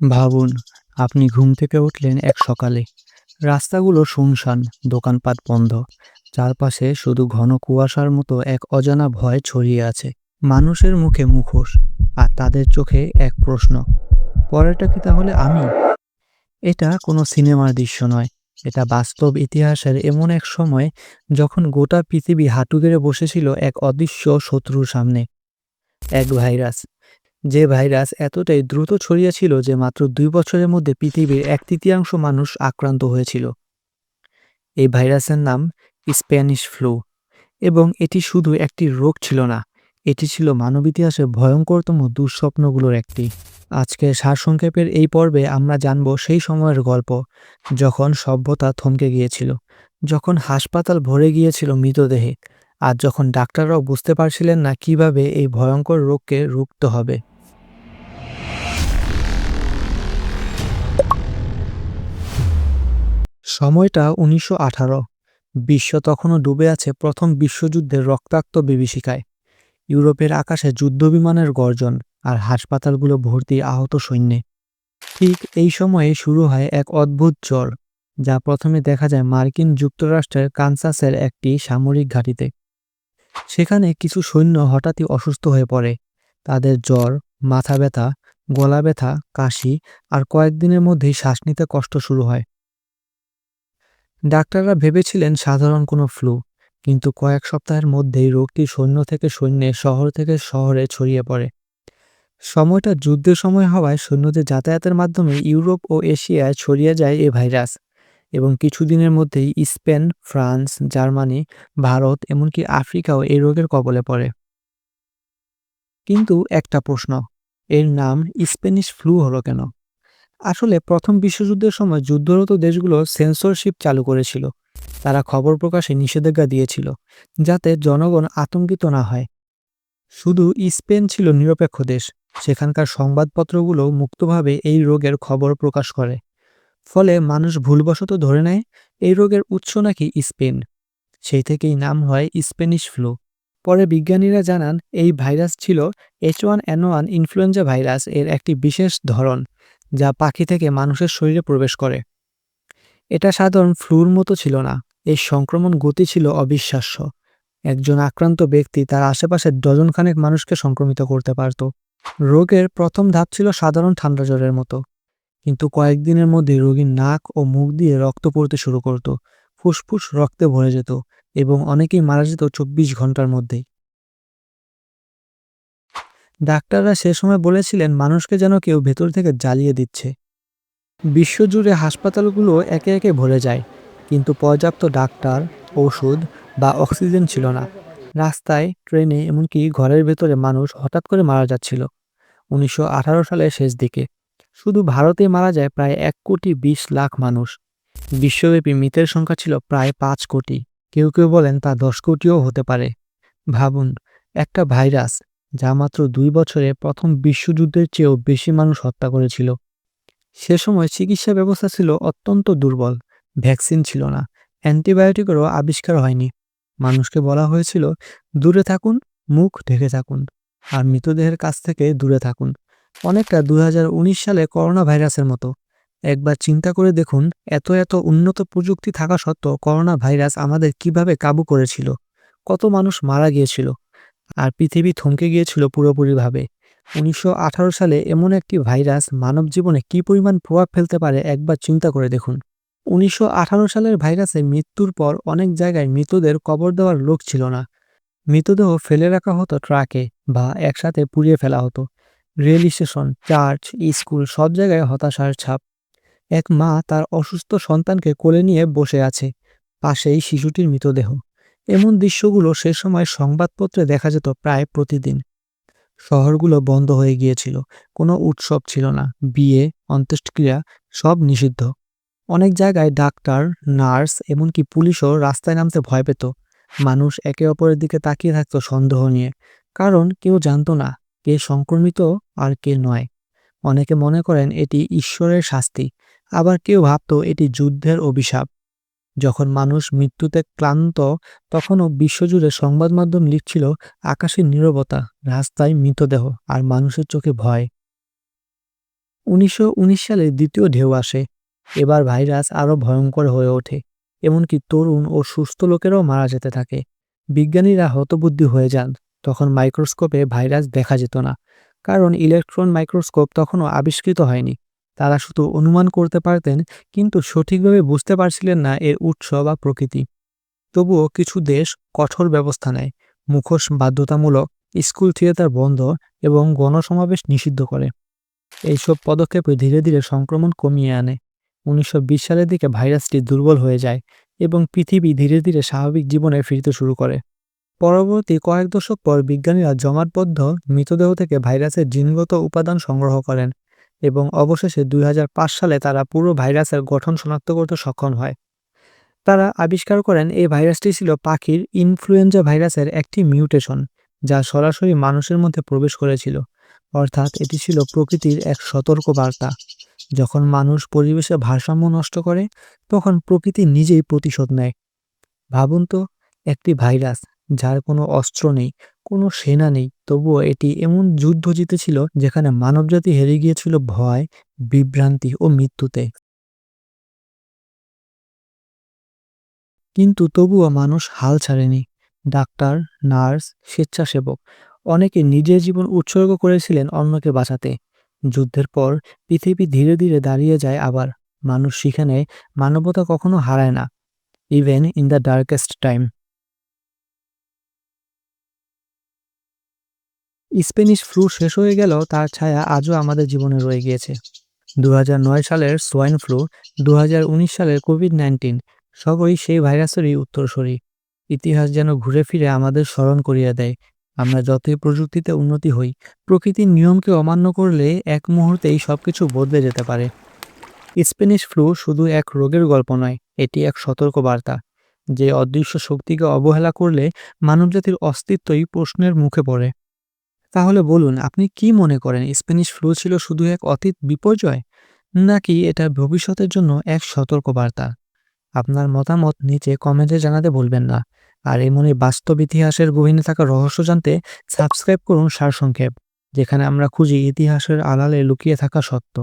ভাবুন, আপনি ঘুম থেকে উঠলেন এক সকালে। রাস্তাগুলো শুনশান, দোকানপাট বন্ধ। চারপাশে শুধু ঘন কুয়াশার মতো এক অজানা ভয় ছড়িয়ে আছে। মানুষের মুখে মুখোশ, আর তাদের চোখে এক প্রশ্ন, পরেরটা কি তাহলে আমি? এটা কোনো সিনেমার দৃশ্য নয়, এটা বাস্তব ইতিহাসের এমন এক সময় যখন গোটা পৃথিবী হাঁটু গেড়ে বসেছিল এক অদৃশ্য শত্রুর সামনে। এক ভাইরাস যে ভাইরাস এতটাই দ্রুত ছড়িয়েছিল যে মাত্র দুই বছরের মধ্যে পৃথিবীর এক তৃতীয়াংশ মানুষ আক্রান্ত হয়েছিল। এই ভাইরাসের নাম স্প্যানিশ ফ্লু এবং এটি শুধু একটি রোগ ছিল না, এটি ছিল মানব ইতিহাসে ভয়ঙ্করতম দুঃস্বপ্নগুলোর একটি। আজকের সারসংক্ষেপের এই পর্বে আমরা জানব সেই সময়ের গল্প যখন সভ্যতা থমকে গিয়েছিল, যখন হাসপাতাল ভরে গিয়েছিল মৃতদেহে, আর যখন ডাক্তাররাও বুঝতে পারছিলেন না কীভাবে এই ভয়ঙ্কর রোগকে রুখতে হবে। সময়টা উনিশশো বিশ্ব তখনও ডুবে আছে প্রথম বিশ্বযুদ্ধের রক্তাক্ত বিভীষিকায়। ইউরোপের আকাশে যুদ্ধবিমানের গর্জন আর হাসপাতালগুলো ভর্তি আহত সৈন্যে। ঠিক এই সময়ে শুরু হয় এক অদ্ভুত জ্বর, যা প্রথমে দেখা যায় মার্কিন যুক্তরাষ্ট্রের কানসাসের একটি সামরিক ঘাঁটিতে। সেখানে কিছু সৈন্য হঠাৎই অসুস্থ হয়ে পড়ে। তাদের জ্বর, মাথা ব্যথা, গলা ব্যথা, কাশি আর কয়েকদিনের মধ্যেই শ্বাস নিতে কষ্ট শুরু হয়। ডাক্তাররা ভেবেছিলেন সাধারণ কোনো ফ্লু কিন্তু কয়েক সপ্তাহের মধ্যেই রোগটি সৈন্য থেকে সৈন্যে শহর থেকে শহরে ছড়িয়ে পড়ে। সময়টা যুদ্ধের সময় হওয়ায় সৈন্যদের যাতায়াতের মাধ্যমে ইউরোপ ও এশিয়ায় ছড়িয়ে যায় এ ভাইরাস, এবং কিছুদিনের মধ্যেই স্পেন, ফ্রান্স, জার্মানি, ভারত, এমনকি আফ্রিকাও এই রোগের কবলে পড়ে। কিন্তু একটা প্রশ্ন, এর নাম স্প্যানিশ ফ্লু হলো কেন? আসলে প্রথম বিশ্বযুদ্ধের সময় যুদ্ধরত দেশগুলো সেন্সরশিপ চালু করেছিল। তারা খবর প্রকাশে নিষেধাজ্ঞা দিয়েছিল, যাতে জনগণ আতঙ্কিত না হয়। শুধু স্পেন ছিল নিরপেক্ষ দেশ, সেখানকার সংবাদপত্রগুলো মুক্তভাবে এই রোগের খবর প্রকাশ করে। ফলে মানুষ ভুলবশত ধরে নেয়, এই রোগের উৎস নাকি স্পেন। সেই থেকেই নাম হয় স্পেনিশ ফ্লু। পরে বিজ্ঞানীরা জানান, এই ভাইরাস ছিল H one N one influenza virus এর একটি বিশেষ ধরন যা পাখি থেকে মানুষের শরীরে প্রবেশ করে। এটা সাধারণ ফ্লুর মতো ছিল না, এই সংক্রমণ গতি ছিল অবিশ্বাস্য। একজন আক্রান্ত ব্যক্তি তার আশেপাশের ডজনখানেক মানুষকে সংক্রমিত করতে পারত। রোগের প্রথম ধাপ ছিল সাধারণ ঠান্ডা জ্বরের মতো। কিন্তু কয়েকদিনের মধ্যে রোগীর নাক ও মুখ দিয়ে রক্ত পড়তে শুরু করত, ফুসফুস রক্তে ভরে যেত এবং অনেকেই মারা যেত চব্বিশ ঘণ্টার মধ্যেই। ডাক্তাররা সে সময় বলেছিলেন, মানুষকে যেন কেউ ভেতর থেকে জ্বালিয়ে দিচ্ছে। বিশ্বজুড়ে হাসপাতালগুলো একে একে ভরে যায়, কিন্তু পর্যাপ্ত ডাক্তার, ওষুধ বা অক্সিজেন ছিল না। রাস্তায়, ট্রেনে এমনকি ঘরের ভেতরে মানুষ হঠাৎ করে মারা যাচ্ছিল, উনিশশো আঠারো সালের শেষ দিকে। শুধু ভারতে মারা যায় প্রায় এক কোটি বিশ লাখ মানুষ। বিশ্বব্যাপী মৃতের সংখ্যা ছিল প্রায় পাঁচ কোটি। কেউ কেউ বলেন তা দশ কোটিও হতে পারে। ভাবুন, একটা ভাইরাস যা মাত্র দুই বছরে প্রথম বিশ্বযুদ্ধের চেয়েও বেশি মানুষ হত্যা করেছিল। সে সময় চিকিৎসা ব্যবস্থা ছিল অত্যন্ত দুর্বল, ভ্যাকসিন ছিল না, অ্যান্টিবায়োটিকেরও আবিষ্কার হয়নি। মানুষকে বলা হয়েছিল, দূরে থাকুন, মুখ ঢেকে থাকুন, আর মৃতদেহের কাছ থেকে দূরে থাকুন। অনেকটা দু হাজার উনিশ সালে করোনা ভাইরাসের মতো। একবার চিন্তা করে দেখুন, এত এত উন্নত প্রযুক্তি থাকা সত্ত্বেও করোনা ভাইরাস আমাদের কীভাবে কাবু করেছিল? কত মানুষ মারা গিয়েছিল? আর পৃথিবী থমকে গিয়েছিল পুরোপুরিভাবে। উনিশশো আঠারো সালে এমন একটি ভাইরাস মানব জীবনে কি পরিমাণ প্রভাব ফেলতে পারে একবার চিন্তা করে দেখুন। উনিশশো আঠারো সালের ভাইরাসে মৃত্যুর পর অনেক জায়গায় মৃতদের কবর দেওয়ার লোক ছিল না। মৃতদেহ ফেলে রাখা হতো ট্রাকে বা একসাথে পুড়িয়ে ফেলা হতো। রেল স্টেশন, চার্চ, স্কুল সব জায়গায় হতাশার ছাপ। এক মা তার অসুস্থ সন্তানকে কোলে নিয়ে বসে আছে। পাশেই শিশুটির মৃতদেহ। এমন দৃশ্যগুলো সে সময় সংবাদপত্রে দেখা যেত প্রায় প্রতিদিন। শহরগুলো বন্ধ হয়ে গিয়েছিল, কোনো উৎসব ছিল না, বিয়ে, অন্ত্যেষ্টিক্রিয়া সব নিষিদ্ধ। অনেক জায়গায় ডাক্তার, নার্স, এমনকি পুলিশও রাস্তায় নামতে ভয় পেত। মানুষ একে অপরের দিকে তাকিয়ে থাকত সন্দেহ নিয়ে, কারণ কেউ জানতো না কে সংক্রমিত আর কে নয়। অনেকে মনে করেন এটি ঈশ্বরের শাস্তি, আবার কেউ ভাবত এটি যুদ্ধের অভিশাপ। যখন মানুষ মৃত্যুতে ক্লান্ত, তখনও বিশ্বজুড়ে সংবাদ মাধ্যম লিখছিল আকাশের নীরবতা, রাস্তায় মৃতদেহ আর মানুষের চোখে ভয়। উনিশশো উনিশ সালে দ্বিতীয় ঢেউ আসে। এবার ভাইরাস আরও ভয়ঙ্কর হয়ে ওঠে, এমনকি তরুণ ও সুস্থ লোকেরাও মারা যেতে থাকে। বিজ্ঞানীরা হতবুদ্ধি হয়ে যান, তখন মাইক্রোস্কোপে ভাইরাস দেখা যেত না, কারণ ইলেকট্রন মাইক্রোস্কোপ তখনও আবিষ্কৃত হয়নি। তারা শুধু অনুমান করতে পারতেন, কিন্তু সঠিকভাবে বুঝতে পারছিলেন না এর উৎস বা প্রকৃতি। তবুও কিছু দেশ কঠোর ব্যবস্থা নেয়, মুখোশ বাধ্যতামূলক, স্কুল থিয়েটার বন্ধ এবং গণসমাবেশ নিষিদ্ধ করে। এইসব পদক্ষেপে ধীরে ধীরে সংক্রমণ কমিয়ে আনে। উনিশশো বিশ সালের দিকে ভাইরাসটি দুর্বল হয়ে যায় এবং পৃথিবী ধীরে ধীরে স্বাভাবিক জীবনে ফিরতে শুরু করে। পরবর্তী কয়েক দশক পর বিজ্ঞানীরা জমাটবদ্ধ মৃতদেহ থেকে ভাইরাসের জিনগত উপাদান সংগ্রহ করেন। এবং অবশেষে দু হাজার পাঁচ সালে তারা পুরো ভাইরাসের গঠন শনাক্ত করতে সক্ষম হয়। তারা আবিষ্কার করেন এই ভাইরাসটি ছিল পাখির ইনফ্লুয়েঞ্জা ভাইরাসের একটি মিউটেশন, যা সরাসরি মানুষের মধ্যে প্রবেশ করেছিল। অর্থাৎ এটি ছিল প্রকৃতির এক সতর্ক বার্তা যখন মানুষ পরিবেশে ভারসাম্য নষ্ট করে, তখন প্রকৃতি নিজেই প্রতিশোধ নেয়। ভাবুন তো, একটি ভাইরাস, যার কোনো অস্ত্র নেই কোনো সেনা নেই। তবুও এটি এমন যুদ্ধ জিতেছিল যেখানে মানবজাতি হেরে গিয়েছিল ভয়, বিভ্রান্তি ও মৃত্যুতে। কিন্তু তবুও মানুষ হাল ছাড়েনি। ডাক্তার, নার্স, স্বেচ্ছাসেবক, অনেকে নিজের জীবন উৎসর্গ করেছিলেন অন্যকে বাঁচাতে। যুদ্ধের পর পৃথিবী ধীরে ধীরে দাঁড়িয়ে যায় আবার। মানুষ সেখানে মানবতা কখনো হারায় না। Even in the darkest time. Spanish flu শেষ হয়ে গেল, তার ছায়া আজও আমাদের জীবনে রয়ে গিয়েছে। দু হাজার নয় সালের সোয়াইন ফ্লু দু হাজার উনিশ সালের কোভিড নাইন্টিন সবই সেই ভাইরাসেরই উত্তরসূরি। ইতিহাস যেন ঘুরে ফিরে আমাদের স্মরণ করিয়ে দেয়। আমরা যতই প্রযুক্তিতে উন্নতি হই, প্রকৃতির নিয়মকে অমান্য করলে এক মুহূর্তেই সবকিছু বদলে যেতে পারে। স্প্যানিশ ফ্লু শুধু এক রোগের গল্প নয়, এটি এক সতর্ক বার্তা যে অদৃশ্য শক্তিকে অবহেলা করলে মানবজাতির অস্তিত্বই প্রশ্নের মুখে পড়ে। তাহলে বলুন, আপনি কি মনে করেন স্প্যানিশ ফ্লু ছিল শুধু এক অতীত বিপর্যয়, নাকি এটা ভবিষ্যতের জন্য এক সতর্কবার্তা? আপনার মতামত নিচে কমেন্টে জানাতে বলবেন না। আর এমনই বাস্তব ইতিহাসের গভীরে থাকা রহস্য জানতে সাবস্ক্রাইব করুন সারসংক্ষেপ, যেখানে আমরা খুঁজি ইতিহাসের আলালে লুকিয়ে থাকা সত্য।